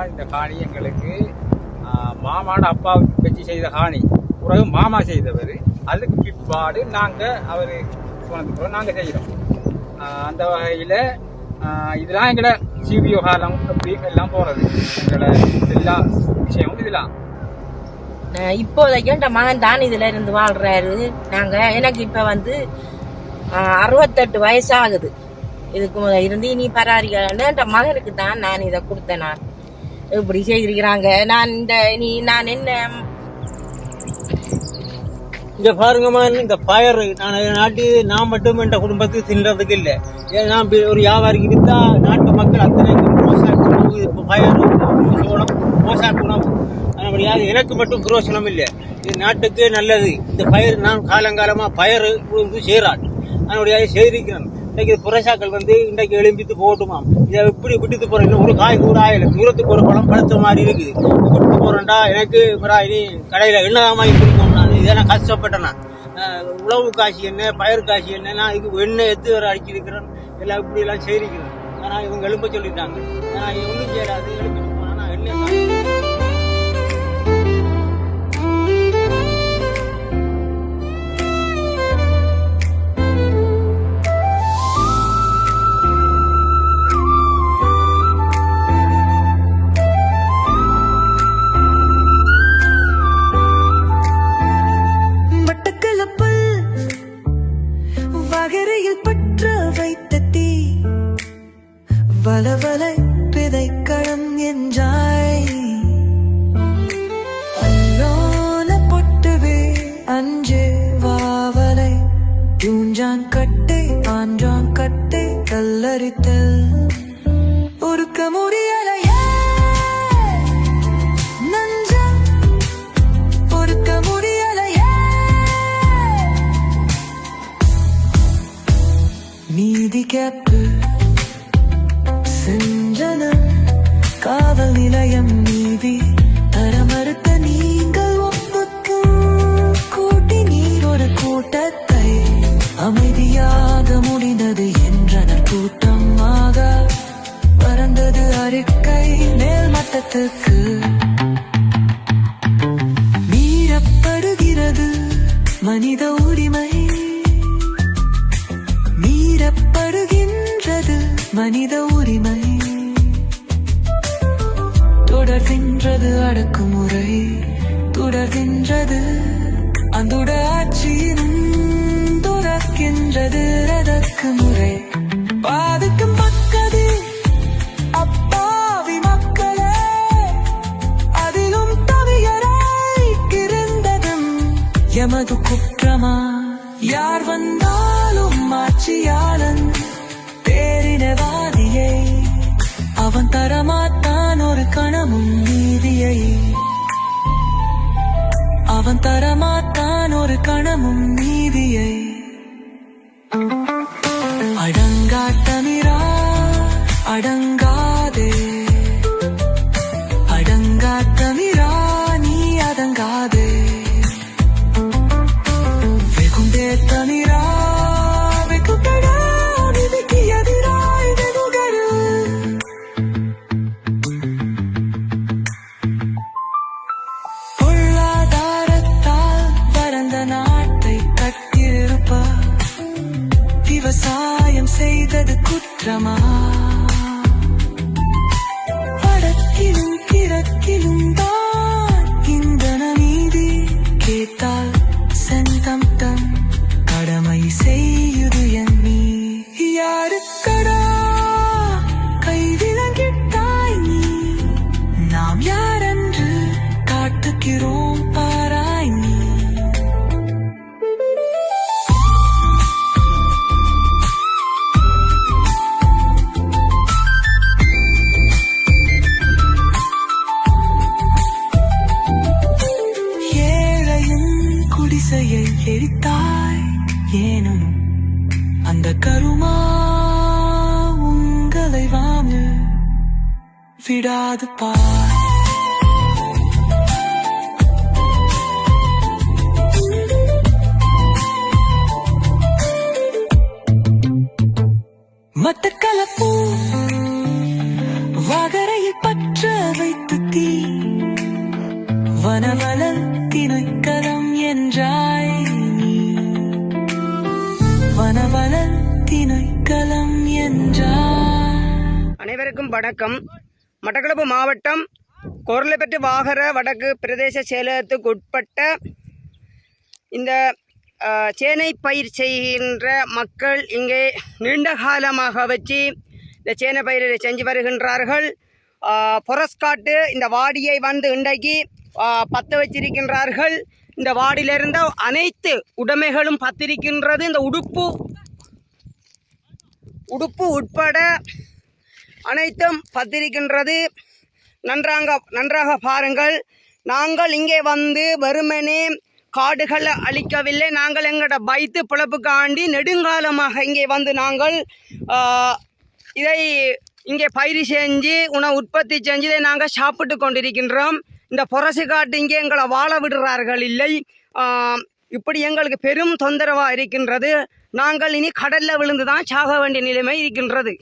என்னென்றால் இந்த காணி எங்களுக்கு மாமான அப்பா வச்சு செய்த காணி. பிறகு மாமா செய்தவர். அதுக்கு பிற்பாடு நாங்கள் அவர் போனதுக்கு பிறகு நாங்கள் செய்கிறோம். அந்த வகையில் இதெல்லாம் எங்களை சிபிஓ விவகாரம் அப்படி எல்லாம் போகிறது எங்களை எல்லா விஷயமும் இதெல்லாம் இப்போதைக்கு என் மகன் தான் இதில் இருந்து வாழ்கிறாரு நாங்கள் எனக்கு இப்போ வந்து அறுபத்தெட்டு வயசாகுது. இதுக்கு இருந்து இனி பராரிகள் என் மகனுக்கு தான் நான் இதை கொடுத்தேன் நான். இப்படி செய்திருக்கிறாங்க. நான் இந்த நீ நான் என்ன? இங்க பாருங்கம்மா இந்த பயர் நான் நாட்டு நான் மட்டும் என்ற குடும்பத்துக்கு தின்றதுக்கு இல்லை. ஏன்னா நான் ஒரு வியாபாரிக்கு வித்தா நாட்டு மக்கள் அத்தனை போசாக்கு இப்போ பயர் சோளம் போசாக்கு உணவு எனக்கு மட்டும் புரோசனம் இல்லை. இது நாட்டுக்கு நல்லது. இந்த பயிர் நான் காலங்காலமாக பயர் செய்கிறான் அதனுடைய செய்திருக்கிறேன். இன்றைக்கு புரஷாக்கள் வந்து இன்றைக்கு எழும்பித்து போட்டுமாம் இதை எப்படி விட்டுத்து போறேன். ஒரு காய் கூட ஆயில தூரத்துக்கு ஒரு பழம் பழுத்த மாதிரி இருக்குது. விட்டு போகிறேன்டா போறேன்டா எனக்கு மரா இனி கடையில எண்ணதாமா இருக்கும் நான் இதை நான் கஷ்டப்பட்டேன்? நான். உழவு காசு என்ன பயிர் காசு என்ன நான் இதுக்கு எண்ணெய் எடுத்து வர அடிச்சிருக்கிறேன் எல்லாம் இப்படி எல்லாம் செய்திருக்கிறேன் ஆனா இவங்க எழும்ப சொல்லிட்டாங்க. ஆனா இது ஒன்றும் செய்யறாது எழுப்பிட்டு போனா நான் பலவலை விதைக்களம் என்றாய். அல்லோல பொட்டுவே அஞ்சு வாவலை தூஞ்சான் கட்டை ஆஞ்சான் கட்டை கல்லறித்தல் காவல் நீதி தர நீங்கள் ஒப்புக்கும் கூட்டி நீர் ஒரு கூட்டத்தை அமைதியாக முடிந்தது என்றன கூட்டமாக பறந்தது அறிக்கை மேல் மட்டத்துக்கு. மீறப்படுகிறது மனித உரிமை. மீறப்படுகின்றது மனித உரிமை. தொடர்கின்றது அடக்குமுறை. தொடர்கின்றது. அந்துட ஆட்சியினும் தொடர்கின்றது அடக்குமுறை பாதிக்கும் மக்கது அப்பாவி மக்களே அதிலும் தவியராய் எமது குற்றமா? யார் வந்தாலும் ஆட்சியாளன் பேரினவாதியை அவன் தரமாத்தான் அடங்காதே. அடங்காட்டமிரா நீ அடங்காதே. வெகுண்டே தமிரா வெகுண்டடா விதிக்கு எதிராய் வெகுகரு. பொருளாதாரத்தால் பரந்த நாட்டை கட்டியிருப்பா. விவசாயம் செய்தது குற்றமா? ஏனும் அந்த கருமா உங்களை வாங்கு விடாது பார் மத்தக்களப்பூ வகரையில் பற்ற வைத்து தீ. வனவன அனைவருக்கும் வணக்கம். மட்டக்களப்பு மாவட்டம் கொரலைப்பட்டு வாகர வடக்கு பிரதேச செயலகத்துக்கு உட்பட்ட இந்த சேனை பயிர் செய்கின்ற மக்கள் இங்கே நீண்ட காலமாக வச்சு இந்த சேனை பயிரை செஞ்சு வருகின்றார்கள். புரஸ்காட்டு இந்த வாடியை வந்து இன்றைக்கு பற்ற பத்த வச்சிருக்கின்றார்கள். இந்த வாடியிலிருந்த அனைத்து உடைமைகளும் பத்திருக்கின்றது. இந்த உடுப்பு உடுப்பு உட்பட அனைத்தும் பத்திருக்கின்றது. நன்றாக நன்றாக பாருங்கள். நாங்கள் இங்கே வந்து வெறுமனே காடுகளை அழிக்கவில்லை. நாங்கள் எங்களோட பைத்து பிழப்புக்காண்டி நெடுங்காலமாக இங்கே வந்து நாங்கள் இதை இங்கே பயிர் செஞ்சு உணவு உற்பத்தி செஞ்சு இதை நாங்கள் சாப்பிட்டு கொண்டிருக்கின்றோம். இந்த புரசு காட்டு இங்கே எங்களை வாழ விடுறார்கள் இல்லை. இப்படி எங்களுக்கு பெரும் தொந்தரவாக இருக்கின்றது. நாங்கள் இனி கடலில் விழுந்து தான் சாக வேண்டிய நிலைமை இருக்கின்றது.